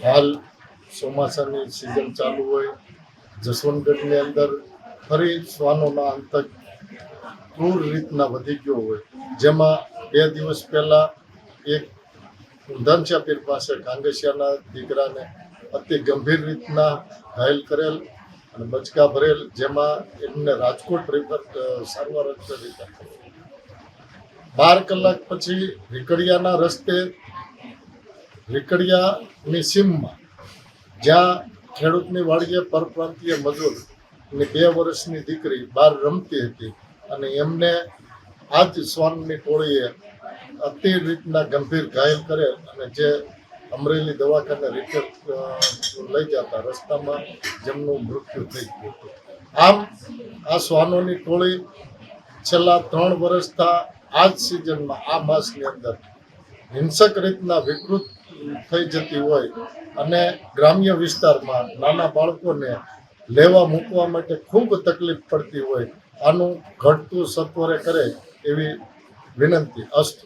હાલ ચોમાસાની સિઝન ચાલુ હોય. જસવંતગઢની અંદર ફરી શ્વાનોના અંતક ક્રૂર રીતના વધી ગયો હોય. જેમાં બે દિવસ પહેલાં એક ઊંધાનચા પીર પાસે કાંગસિયાના દીકરાને અતિ ગંભીર રીતના ઘાયલ કરેલ અને બચકા ભરેલ, જેમાં એમને રાજકોટ રિફર સારવાર રિફર બાર કલાક પછી રીકડિયાના રસ્તે રીકડિયાની સીમમાં જ્યાં ખેડૂતની વાડીએ પરપ્રાંતીય મજૂરની બે વર્ષની દીકરી બહાર રમતી હતી અને એમને આ જ શ્વાનની ટોળીએ અતિ રીતના ગંભીર ઘાયલ કરે અને જે અમરેલી દવાખાને રિપેર લઈ જતા રસ્તામાં જેમનું મૃત્યુ થઈ ગયું હતું. આમ આ શ્વાનોની ટોળી છેલ્લા ત્રણ વર્ષથી આ જ સિઝનમાં આ માસની અંદર હિંસક રીતના વિકૃત થઈ જતી હોય અને ગ્રામ્ય વિસ્તારમાં નાના બાળકોને લેવા મૂકવા માટે ખૂબ તકલીફ પડતી હોય, આનું ઘટતું સત્વરે કરે એવી વિનંતી અસ્તુ.